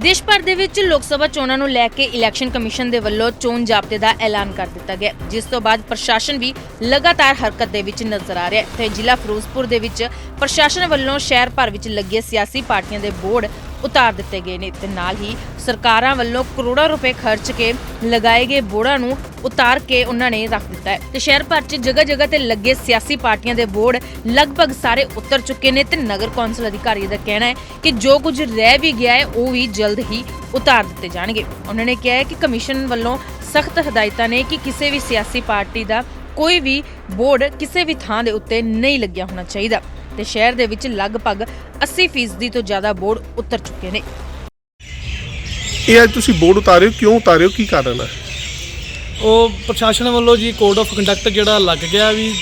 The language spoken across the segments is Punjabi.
ਦੇਸ਼ ਭਰ ਦੇ ਵਿੱਚ ਲੋਕ ਸਭਾ ਚੋਣਾਂ ਨੂੰ ਲੈ ਕੇ ਇਲੈਕਸ਼ਨ ਕਮਿਸ਼ਨ ਦੇ ਵੱਲੋਂ ਚੋਣ ਜਾਬਤੇ ਦਾ ਐਲਾਨ ਕਰ ਦਿੱਤਾ ਗਿਆ। ਜਿਸ ਤੋਂ ਬਾਅਦ ਪ੍ਰਸ਼ਾਸਨ ਵੀ ਲਗਾਤਾਰ ਹਰਕਤ ਦੇ ਵਿੱਚ ਨਜ਼ਰ ਆ ਰਿਹਾ ਹੈ। ਤੇ ਜ਼ਿਲ੍ਹਾ ਫਿਰੋਜ਼ਪੁਰ ਦੇ ਵਿੱਚ ਪ੍ਰਸ਼ਾਸਨ ਵੱਲੋਂ ਸ਼ਹਿਰ ਭਰ ਵਿੱਚ ਲੱਗੇ ਸਿਆਸੀ ਪਾਰਟੀਆਂ ਦੇ ਬੋਰਡ ਉਤਾਰ ਦਿੱਤੇ ਗਏ ਨੇ ਤੇ ਨਾਲ ਹੀ ਸਰਕਾਰਾਂ ਵੱਲੋਂ ਕਰੋੜਾਂ ਰੁਪਏ ਖਰਚ ਕੇ ਲਗਾਏ ਗਏ ਬੋਰਡਾਂ ਨੂੰ ਉਤਾਰ ਕੇ ਉਹਨਾਂ ਨੇ ਰੱਖ ਦਿੱਤਾ ਹੈ। ਤੇ ਸ਼ਹਿਰ ਭਰ 'ਚ ਜਗ੍ਹਾ ਜਗ੍ਹਾ ਤੇ ਲੱਗੇ ਸਿਆਸੀ ਪਾਰਟੀਆਂ ਦੇ ਬੋਰਡ ਲਗਭਗ ਸਾਰੇ ਉਤਰ ਚੁੱਕੇ ਨੇ ਤੇ ਨਗਰ ਕੌਂਸਲ ਅਧਿਕਾਰੀ ਦਾ ਕਹਿਣਾ ਹੈ ਕਿ ਜੋ ਕੁਝ ਰਹਿ ਵੀ ਗਿਆ ਹੈ, ਉਹ ਵੀ ਜਲਦ ਹੀ ਉਤਾਰ ਦਿੱਤੇ ਜਾਣਗੇ। ਉਹਨਾਂ ਨੇ ਕਿਹਾ ਹੈ ਕਿ ਕਮਿਸ਼ਨ ਵੱਲੋਂ ਸਖਤ ਹਦਾਇਤਾਂ ਨੇ ਕਿ ਕਿਸੇ ਵੀ ਸਿਆਸੀ ਪਾਰਟੀ ਦਾ ਕੋਈ ਵੀ ਬੋਰਡ ਕਿਸੇ ਵੀ ਥਾਂ ਦੇ ਉੱਤੇ ਨਹੀਂ ਲੱਗਿਆ ਹੋਣਾ ਚਾਹੀਦਾ ਤੇ ਸ਼ਹਿਰ ਦੇ ਵਿੱਚ ਲਗਭਗ 80% ਤੋਂ ਜ਼ਿਆਦਾ ਬੋਰਡ ਉਤਰ ਚੁੱਕੇ ਨੇ। ਇਹ ਅੱਜ ਤੁਸੀਂ ਬੋਰਡ ਉਤਾਰਿਓ ਕਿਉਂ ਉਤਾਰਿਓ ਕੀ ਕਾਰਨ ਹੈ? ਉਹ ਪ੍ਰਸ਼ਾਸਨ ਵੱਲੋਂ ਜੀ ਕੋਡ ਆਫ ਕੰਡਕਟ ਜਿਹੜਾ ਲੱਗ ਗਿਆ ਵੀ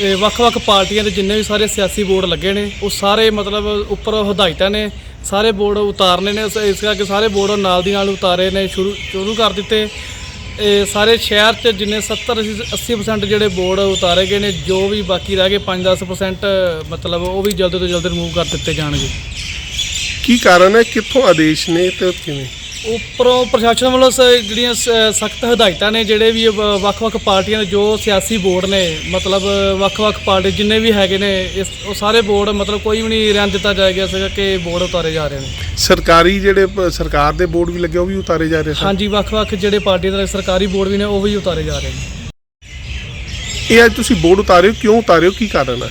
ਇਹ ਵੱਖ-ਵੱਖ ਪਾਰਟੀਆਂ ਦੇ ਜਿੰਨੇ ਵੀ ਸਾਰੇ ਸਿਆਸੀ ਬੋਰਡ ਲੱਗੇ ਨੇ ਉਹ ਸਾਰੇ ਮਤਲਬ ਉੱਪਰ ਹਦਾਇਤਾਂ ਨੇ ਸਾਰੇ ਬੋਰਡ ਉਤਾਰਨੇ ਨੇ ਇਸ ਇਸ ਕਰਕੇ ਸਾਰੇ ਬੋਰਡ ਨਾਲ ਦੀ ਨਾਲ ਉਤਾਰੇ ਨੇ ਸ਼ੁਰੂ ਸ਼ੁਰੂ ਕਰ ਦਿੱਤੇ। ਇਹ ਸਾਰੇ ਸ਼ਹਿਰ 'ਚ ਜਿੰਨੇ 70 80% ਜਿਹੜੇ ਬੋਰਡ ਉਤਾਰੇ ਗਏ ਨੇ, ਜੋ ਵੀ ਬਾਕੀ ਰਹਿ ਗਏ 5-10% ਮਤਲਬ ਉਹ ਵੀ ਜਲਦ ਤੋਂ ਜਲਦ ਰਿਮੂਵ ਕਰ ਦਿੱਤੇ ਜਾਣਗੇ। ਕੀ ਕਾਰਨ ਹੈ? ਕਿੱਥੋਂ ਆਦੇਸ਼ ਨੇ ਤੇ ਕਿਵੇਂ? ਉੱਪਰੋਂ ਪ੍ਰਸ਼ਾਸਨ ਵੱਲੋਂ ਸ- ਜਿਹੜੀਆਂ ਸਖਤ ਹਦਾਇਤਾਂ ਨੇ ਜਿਹੜੇ ਵੀ ਵ- ਵੱਖ-ਵੱਖ ਪਾਰਟੀਆਂ ਦੇ ਜੋ ਸਿਆਸੀ ਬੋਰਡ ਨੇ ਮਤਲਬ ਵੱਖ-ਵੱਖ ਪਾਰਟੀ ਜਿੰਨੇ ਵੀ ਹੈਗੇ ਨੇ ਇਸ ਉਹ ਸਾਰੇ ਬੋਰਡ ਮਤਲਬ ਕੋਈ ਵੀ ਨਹੀਂ ਰਹਿਣ ਦਿੱਤਾ ਜਾਏਗਾ ਇਸ ਕਰਕੇ ਬੋਰਡ ਉਤਾਰੇ ਜਾ ਰਹੇ ਨੇ। ਸਰਕਾਰੀ ਜਿਹੜੇ ਪ- ਸਰਕਾਰ ਦੇ ਬੋਰਡ ਵੀ ਲੱਗੇ ਉਹ ਵੀ ਉਤਾਰੇ ਜਾ ਰਹੇ ਸਨ? ਹਾਂਜੀ ਵੱਖ-ਵੱਖ ਜਿਹੜੇ ਪਾਰਟੀਆਂ ਦੇ ਸਰਕਾਰੀ ਬੋਰਡ ਵੀ ਨੇ ਉਹ ਵੀ ਉਤਾਰੇ ਜਾ ਰਹੇ ਨੇ। ਇਹ ਅੱਜ ਤੁਸੀਂ ਬੋਰਡ ਉਤਾਰਿਓ ਕਿਉਂ ਉਤਾਰਿਓ ਕੀ ਕਾਰਨ ਹੈ?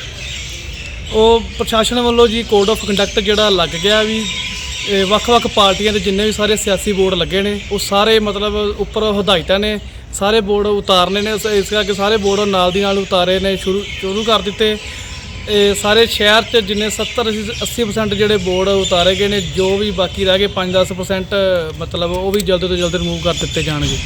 ਉਹ ਪ੍ਰਸ਼ਾਸਨ ਵੱਲੋਂ ਜੀ ਕੋਡ ਆਫ ਕੰਡਕਟ ਜਿਹੜਾ ਲੱਗ ਗਿਆ ਵੀ ਇਹ ਵੱਖ-ਵੱਖ ਪਾਰਟੀਆਂ ਦੇ ਜਿੰਨੇ ਵੀ ਸਾਰੇ ਸਿਆਸੀ ਬੋਰਡ ਲੱਗੇ ਨੇ, ਉਹ ਸਾਰੇ ਮਤਲਬ ਉੱਪਰ ਹਦਾਇਤਾਂ ਨੇ, ਸਾਰੇ ਬੋਰਡ ਉਤਾਰਨੇ ਨੇ ਇਸ ਕਰਕੇ ਸਾਰੇ ਬੋਰਡ ਨਾਲ ਦੀ ਨਾਲ ਉਤਾਰੇ ਨੇ, ਸ਼ੁਰੂ ਸ਼ੁਰੂ ਕਰ ਦਿੱਤੇ। ਇਹ ਸਾਰੇ ਸ਼ਹਿਰ 'ਚ ਜਿੰਨੇ 70 80% ਜਿਹੜੇ ਬੋਰਡ ਉਤਾਰੇ ਗਏ ਨੇ, ਜੋ ਵੀ ਬਾਕੀ ਰਹਿ ਗਏ 5-10% ਮਤਲਬ ਉਹ ਵੀ ਜਲਦ ਤੋਂ ਜਲਦ ਰਿਮੂਵ ਕਰ ਦਿੱਤੇ ਜਾਣਗੇ।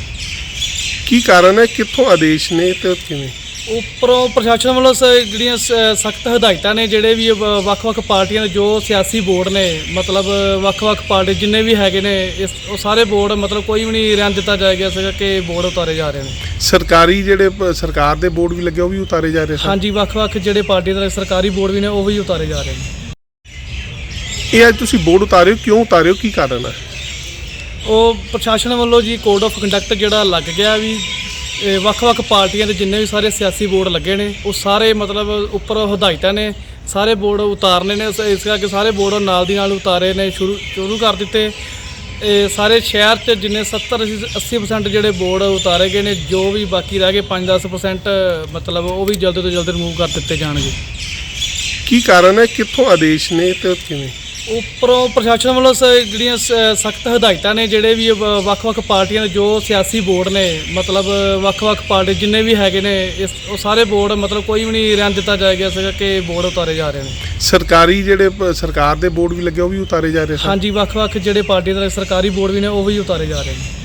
ਕੀ ਕਾਰਨ ਹੈ? ਕਿੱਥੋਂ ਆਦੇਸ਼ ਨੇ ਤੇ ਕਿਵੇਂ? ਉੱਪਰੋਂ ਪ੍ਰਸ਼ਾਸਨ ਵੱਲੋਂ ਸ- ਜਿਹੜੀਆਂ ਸਖਤ ਹਦਾਇਤਾਂ ਨੇ ਜਿਹੜੇ ਵੀ ਵ- ਵੱਖ-ਵੱਖ ਪਾਰਟੀਆਂ ਦੇ ਜੋ ਸਿਆਸੀ ਬੋਰਡ ਨੇ ਮਤਲਬ ਵੱਖ-ਵੱਖ ਪਾਰਟੀ ਜਿੰਨੇ ਵੀ ਹੈਗੇ ਨੇ ਇਸ ਉਹ ਸਾਰੇ ਬੋਰਡ ਮਤਲਬ ਕੋਈ ਵੀ ਨਹੀਂ ਰਹਿਣ ਦਿੱਤਾ ਜਾਏਗਾ ਇਸ ਕਰਕੇ ਬੋਰਡ ਉਤਾਰੇ ਜਾ ਰਹੇ ਨੇ। ਸਰਕਾਰੀ ਜਿਹੜੇ ਪ- ਸਰਕਾਰ ਦੇ ਬੋਰਡ ਵੀ ਲੱਗੇ ਉਹ ਵੀ ਉਤਾਰੇ ਜਾ ਰਹੇ ਸਨ? ਹਾਂਜੀ ਵੱਖ-ਵੱਖ ਜਿਹੜੇ ਪਾਰਟੀਆਂ ਦੇ ਸਰਕਾਰੀ ਬੋਰਡ ਵੀ ਨੇ ਉਹ ਵੀ ਉਤਾਰੇ ਜਾ ਰਹੇ ਨੇ। ਇਹ ਅੱਜ ਤੁਸੀਂ ਬੋਰਡ ਉਤਾਰਿਓ ਕਿਉਂ ਉਤਾਰਿਓ ਕੀ ਕਾਰਨ ਹੈ? ਉਹ ਪ੍ਰਸ਼ਾਸਨ ਵੱਲੋਂ ਜੀ ਕੋਡ ਆਫ ਕੰਡਕਟ ਜਿਹੜਾ ਲੱਗ ਗਿਆ ਵੀ ਇਹ ਵੱਖ-ਵੱਖ ਪਾਰਟੀਆਂ ਦੇ ਜਿੰਨੇ ਵੀ ਸਾਰੇ ਸਿਆਸੀ ਬੋਰਡ ਲੱਗੇ ਨੇ, ਉਹ ਸਾਰੇ ਮਤਲਬ ਉੱਪਰ ਹਦਾਇਤਾਂ ਨੇ, ਸਾਰੇ ਬੋਰਡ ਉਤਾਰਨੇ ਨੇ, ਇਸ ਕਰਕੇ ਸਾਰੇ ਬੋਰਡ ਨਾਲ ਦੀ ਨਾਲ ਉਤਾਰੇ ਨੇ, ਸ਼ੁਰੂ ਸ਼ੁਰੂ ਕਰ ਦਿੱਤੇ। ਇਹ ਸਾਰੇ ਸ਼ਹਿਰ 'ਚ ਜਿੰਨੇ 70 80% ਜਿਹੜੇ ਬੋਰਡ ਉਤਾਰੇ ਗਏ ਨੇ, ਜੋ ਵੀ ਬਾਕੀ ਰਹਿ ਗਏ 5-10% ਮਤਲਬ ਉਹ ਵੀ ਜਲਦ ਤੋਂ ਜਲਦ ਰਿਮੂਵ ਕਰ ਦਿੱਤੇ ਜਾਣਗੇ। ਕੀ ਕਾਰਨ ਹੈ? ਕਿੱਥੋਂ ਆਦੇਸ਼ ਨੇ ਤੇ ਕਿਵੇਂ? ਉੱਪਰੋਂ ਪ੍ਰਸ਼ਾਸਨ ਵੱਲੋਂ ਸ- ਜਿਹੜੀਆਂ ਸਖਤ ਹਦਾਇਤਾਂ ਨੇ ਜਿਹੜੇ ਵੀ ਵ- ਵੱਖ-ਵੱਖ ਪਾਰਟੀਆਂ ਦੇ ਜੋ ਸਿਆਸੀ ਬੋਰਡ ਨੇ ਮਤਲਬ ਵੱਖ-ਵੱਖ ਪਾਰਟੀ ਜਿੰਨੇ ਵੀ ਹੈਗੇ ਨੇ ਇਸ ਉਹ ਸਾਰੇ ਬੋਰਡ ਮਤਲਬ ਕੋਈ ਵੀ ਨਹੀਂ ਰਹਿਣ ਦਿੱਤਾ ਜਾਏਗਾ ਇਸ ਕਰਕੇ ਬੋਰਡ ਉਤਾਰੇ ਜਾ ਰਹੇ ਨੇ। ਸਰਕਾਰੀ ਜਿਹੜੇ ਪ- ਸਰਕਾਰ ਦੇ ਬੋਰਡ ਵੀ ਲੱਗੇ ਉਹ ਵੀ ਉਤਾਰੇ ਜਾ ਰਹੇ ਸਨ? ਹਾਂਜੀ ਵੱਖ-ਵੱਖ ਜਿਹੜੇ ਪਾਰਟੀਆਂ ਦੇ ਸਰਕਾਰੀ ਬੋਰਡ ਵੀ ਨੇ ਉਹ ਵੀ ਉਤਾਰੇ ਜਾ ਰਹੇ ਨੇ।